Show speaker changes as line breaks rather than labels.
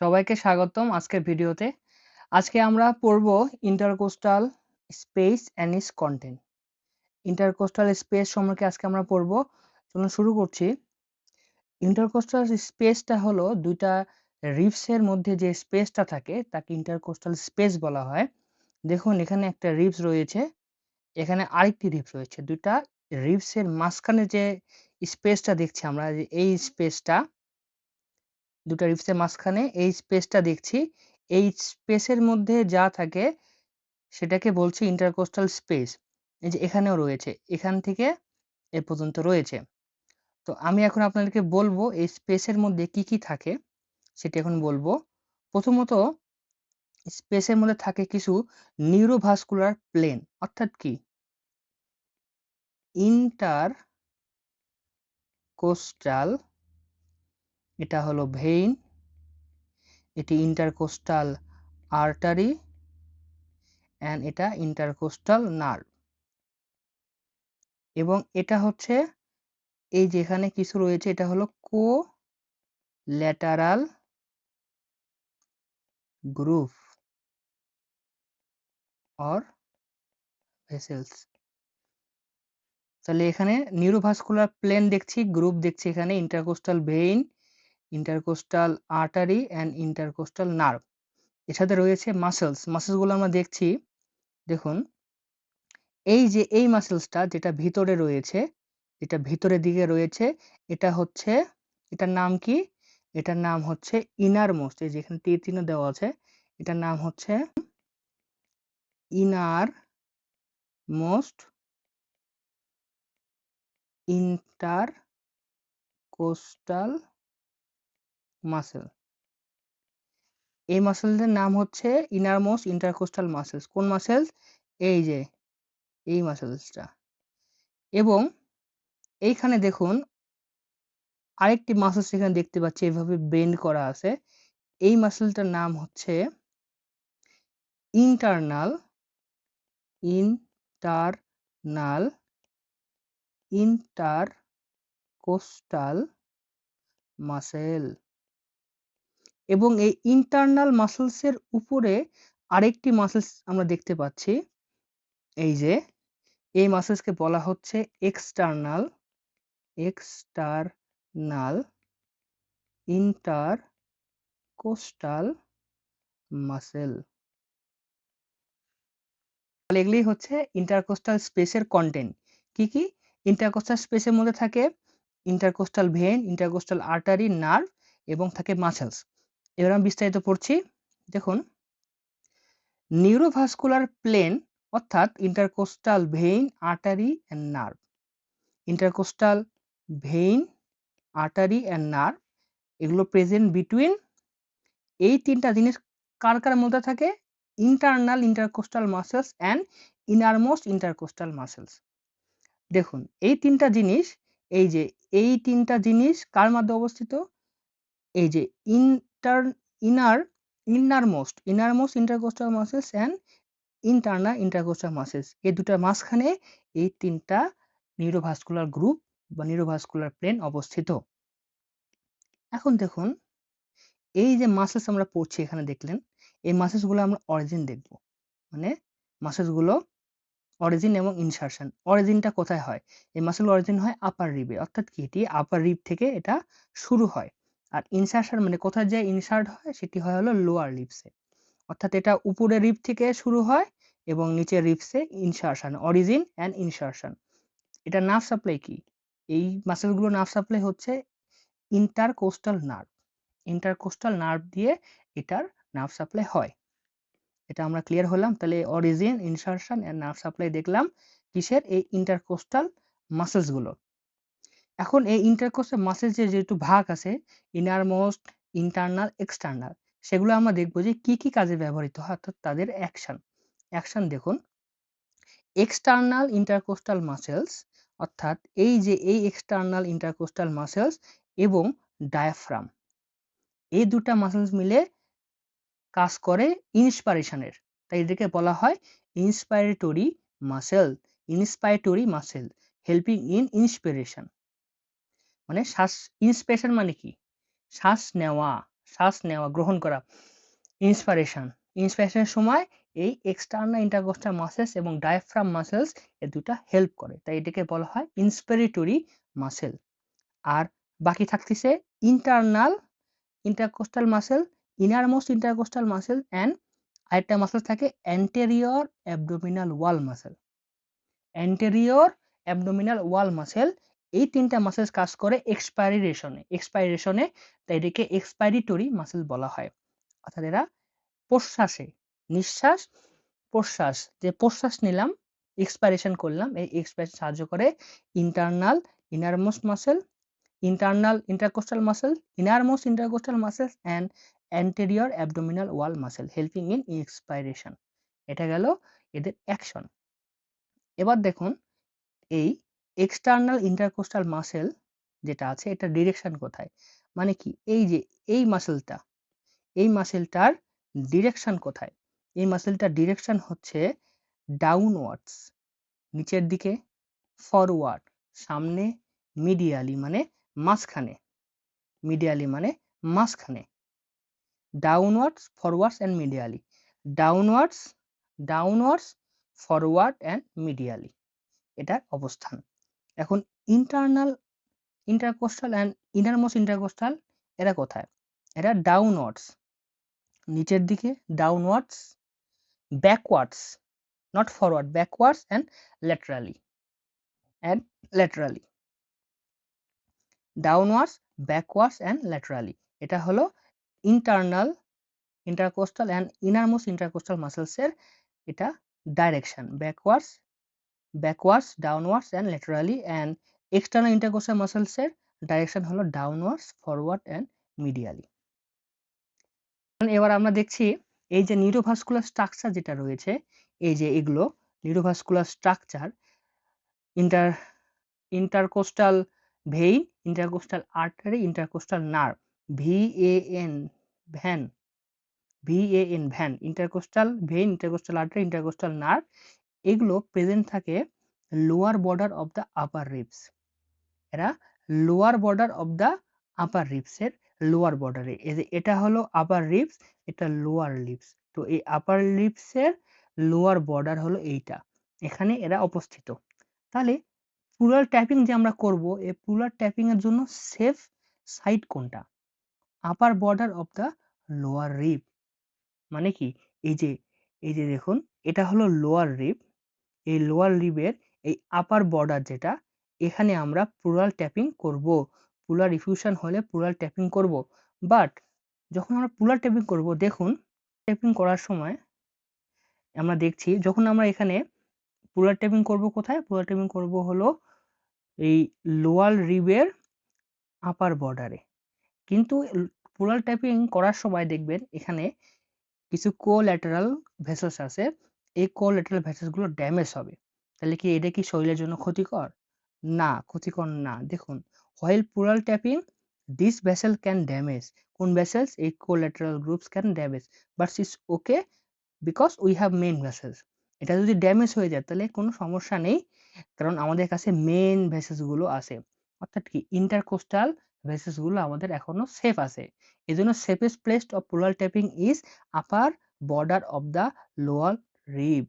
সবাইকে স্বাগতম আজকের ভিডিওতে। আজকে আমরা পড়ব intercostal space and its content intercostal space সম্পর্কে আজকে আমরা পড়ব। চলুন শুরু করছি। ইন্টারকোস্টাল স্পেসটা হলো ২ টা রিবসের মধ্যে যে স্পেসটা থাকে তাকে ইন্টারকোস্টাল স্পেস বলা হয়। দেখুন এখানে একটা রিবস রয়েছে, এখানে আরেকটি রিবস রয়েছে। ২ টা রিবসের মাঝখানে যে স্পেসটা দেখছি আমরা এই স্পেসটা দুটা রিপসের মাঝখানে এই স্পেসটা দেখছি। এই স্পেসের মধ্যে যা থাকে সেটাকে বলছি ইন্টারকোস্টাল স্পেস। এই যে এখানেও রয়েছে। এখান থেকে এ পর্যন্ত রয়েছে। তো আমি এখন আপনাদেরকে বলব এই স্পেসের মধ্যে কি, কি থাকে সেটি এখন বলব। প্রথমত স্পেসের মধ্যে থাকে কিছু নিউরোভাস্কুলার প্লেন অর্থাৎ কি? ইন্টার কোস্টাল এটা হলো ভেইন, এটি ইন্টারকোস্টাল আর্টারি অ্যান্ড এটা ইন্টারকোস্টাল নার্ভ। এবং এটা হচ্ছে এই যেখানে কিছু রয়েছে এটা হলো collateral group or vessels. তাহলে এখানে নিউরোভাস্কুলার প্লেন দেখছি, গ্রুপ দেখছি এখানে intercostal vein, intercostal artery and intercostal nerve. এর রয়েছে মাসলস। মাসলসগুলো আমরা দেখছি। দেখুন এই যে এই মাসলসটা যেটা ভিতরে রয়েছে, যেটা ভিতরের দিকে রয়েছে এটা হচ্ছে এটার নাম কি? এটার নাম হচ্ছে ইনার মোস্ট। এই যে এখানে তীর চিহ্ন দেওয়া আছে। এটার নাম হচ্ছে ইনার মোস্ট ইন্টারকোস্টাল মাসল। এই মাসলদের নাম হচ্ছে ইনারমোস্ট ইন্টারকোস্টাল মাসলস। কোন মাসলস? এই যে, এই মাসেলসটা এবং এইখানে দেখুন, আরেকটি মাসেলস এখানে দেখতে পাচ্ছি, এভাবে বেন্ড করা আছে। এই মাসেলটার নাম হচ্ছে ইন্টারনাল ইন্টারনাল ইন্টারকোস্টাল মাসল। এবং এই ইন্টারনাল মাসলসের উপরে আরেকটি মাসলস আমরা দেখতে পাচ্ছি। এই যে এই মাসলসকে বলা হচ্ছে এক্সটার্নাল এক্সটার্নাল ইন্টারকোস্টাল মাসল। তাহলে এগুলোই হচ্ছে ইন্টারকোস্টাল স্পেসের কন্টেন্ট কি, কি? ইন্টারকোস্টাল স্পেসের মধ্যে থাকে intercostal vein, intercostal artery, nerve এবং থাকে মাসলস। এবার আমি বিস্তারিত পড়ছি। দেখুন নিউরোভাস্কুলার প্লেন অর্থাৎ intercostal vein, artery and nerve. Intercostal vein, artery and nerve এগুলো প্রেজেন্ট বিটুইন এই তিনটা জিনিস কার, কার মধ্যে থাকে? Internal intercostal muscles and innermost intercostal muscles. দেখুন এই তিনটা জিনিস এই যে এই তিনটা জিনিস কার মধ্যে অবস্থিত? এই যে inter inner innermost innermost intercostal muscles and intercostal muscles এই দুটার মাঝখানে এই তিনটা নিউরোভাস্কুলার গ্রুপ বা নিউরোভাস্কুলার প্লেন অবস্থিত। এখন দেখুন এই যে মাসলস আমরা পড়ছি এখানে দেখলেন, এই মাসলসগুলো আমরা অরিজিন দেখব। মানে মাসলসগুলো অরিজিন এবং ইনসারশন। অরিজিনটা কোথায় হয়? এই মাসল অরিজিন হয় আপার রিবে অর্থাৎ কি এটি আপার রিব থেকে এটা শুরু হয়। আর ইনসারশন মানে কোথায় যেয়ে ইনসার্ট হয় সেটি হয় হলো লোয়ার রিবসে। অর্থাৎ এটা উপরের রিপ থেকে শুরু হয় এবং নিচের রিবসে ইনসারশন অরিজিন অ্যান্ড ইনসারশন। এটা নার্ভ সাপ্লাই কি? এই মাসলগুলো নার্ভ সাপ্লাই হচ্ছে ইন্টারকোস্টাল নার্ভ। ইন্টারকোস্টাল নার্ভ দিয়ে এটার নার্ভ সাপ্লাই হয়। এটা আমরা ক্লিয়ার হলাম। তাহলে origin, insertion and nerve supply দেখলাম কিসের? এই ইন্টারকোস্টাল মাসলসগুলো। এখন এই ইন্টারকোস্টাল মাসলস যে যেহেতু ভাগ আছে ইনারমোস্ট, ইন্টারনাল, এক্সটার্নাল সেগুলো আমরা দেখব যে কি, কি কাজে ব্যবহৃত হয় অর্থাৎ তাদের অ্যাকশন। অ্যাকশন দেখুন এক্সটার্নাল ইন্টারকোস্টাল মাসেলস অর্থাৎ এই যে এই এক্সটার্নাল ইন্টারকোস্টাল মাসেলস এবং ডায়াফ্রাম এই দুটা মাসেলস মিলে কাজ করে ইন্সপাইরেশনের। তাই এদেরকে বলা হয় inspiratory muscle inspiratory muscle helping in inspiration. মানে শ্বাস ইন্সপিরেশন মানে কি? শ্বাস নেওয়া, শ্বাস নেওয়া গ্রহণ করা ইন্সপাইরেশন ইন্সপাইরেশনের সময় এই এক্সটার্নাল ইন্টারকোস্টাল মাসেলস এবং ডায়াফ্রাম মাসেলস এ দুটা হেল্প করে। তাই এটাকে বলা হয় ইন্সপিরেটরি মাসেল আর বাকি থাকতেছে internal intercostal muscle innermost intercostal muscle and আরেকটা মাসেল থাকে anterior abdominal wall muscle anterior abdominal wall muscle এই তিনটা মাসেলস কাজ করে এক্সপাইরেশনে এক্সপাইরেশনে তাই এটাকে এক্সপাইরিটরি মাসেল বলা হয়। অর্থাৎ এরা প্রশ্বাসে, নিঃশ্বাস, প্রশ্বাস। যে প্রশ্বাস নিলাম এক্সপাইরেশন করলাম, এই এক্সপাইরেশন সাহায্য করে internal innermost muscle internal intercostal muscle innermost intercostal muscles and anterior abdominal wall muscle helping in expiration এটা গেল এদের অ্যাকশন এবার দেখুন, এই এক্সটার্নাল ইন্টারকোস্টাল মাসেল যেটা আছে, এটা ডিরেকশন কোথায়? মানে কি? এই যে, এই মাসেলটা এই মাসেলটার ডিরেকশন কোথায়? এই মাসেলটার ডিরেকশন হচ্ছে ডাউনওয়ার্ডস নিচের দিকে ফরওয়ার্ড সামনে মিডিয়ালি মানে মাঝখানে মিডিয়ালি মানে মাঝখানে। Downwards forwards and medially downwards downwards forward and medially এটার অবস্থান। এখন internal intercostal and innermost intercostal এরা কোথায়? এরা ডাউনওয়ার্ডস নিচের দিকে downwards backwards not forward backwards and laterally and laterally downwards backwards and laterally এটা হলো internal intercostal and innermost intercostal মাসেলসের এটা direction backwards backwards downwards and laterally and external intercostal মাসেলসের direction হলো downwards forward and medially এবার আমরা দেখছি এই যে neurovascular structure যেটা রয়েছে, এই যে এগুলো neurovascular structure inter intercostal vein intercostal artery intercostal nerve V A N van V A N van intercostal vein intercostal artery intercostal nerve এগুলো প্রেজেন্ট থাকে lower border of the upper ribs এরা lower border of the upper রিপসের lower বর্ডারে এই যে এটা হলো upper ribs এটা lower ribs তো এই আপার লিপসের লোয়ার বর্ডার হলো এইটা। এখানে এরা অবস্থিত। তাহলে পুলার ট্যাপিং যে আমরা করব, এই পুলার ট্যাপিং এর জন্য সেফ সাইড কোনটা? Upper border of the lower rib মানে কি? এই যে এই যে দেখুন, এটা হলো লোয়ার রিপ এই লোয়ার রিপের এই আপার বর্ডার যেটা, এখানে আমরা পুরাল ট্যাপিং করব। পুলার রিফিউশন হলে পুলার ট্যাপিং করব। বাট যখন আমরা পুলার ট্যাপিং করব, দেখুন ট্যাপিং করার সময় আমরা দেখছি, যখন আমরা এখানে পুলার ট্যাপিং করব কোথায়? পুলার ট্যাপিং করব হলো এই লোয়ার রিবের আপার বর্ডারে কিন্তু পুলার ট্যাপিং করার সময় দেখবেন, এখানে কিছু কোল্যাটারাল ভেসেলস আছে। এই কোল্যাটারাল ভেসেলসগুলো ড্যামেজ হবে। তাহলে কি এটা কি শরীরের জন্য ক্ষতিকর? না ক্ষতিকর না। দেখুন while pleural tapping this vessel can damage কোন ভেসেলস এই collateral groups can damage but is okay because we have main vessels এটা যদি ড্যামেজ হয়ে যায়, তাহলে কোনো সমস্যা নেই, কারণ আমাদের কাছে মেন ভেসেলসগুলো আছে। অর্থাৎ কি ইন্টারকোস্টাল ভেসেলসগুলো আমাদের এখনও সেফ আছে। এজন্য safest place of pleural tapping is upper border of the lower rib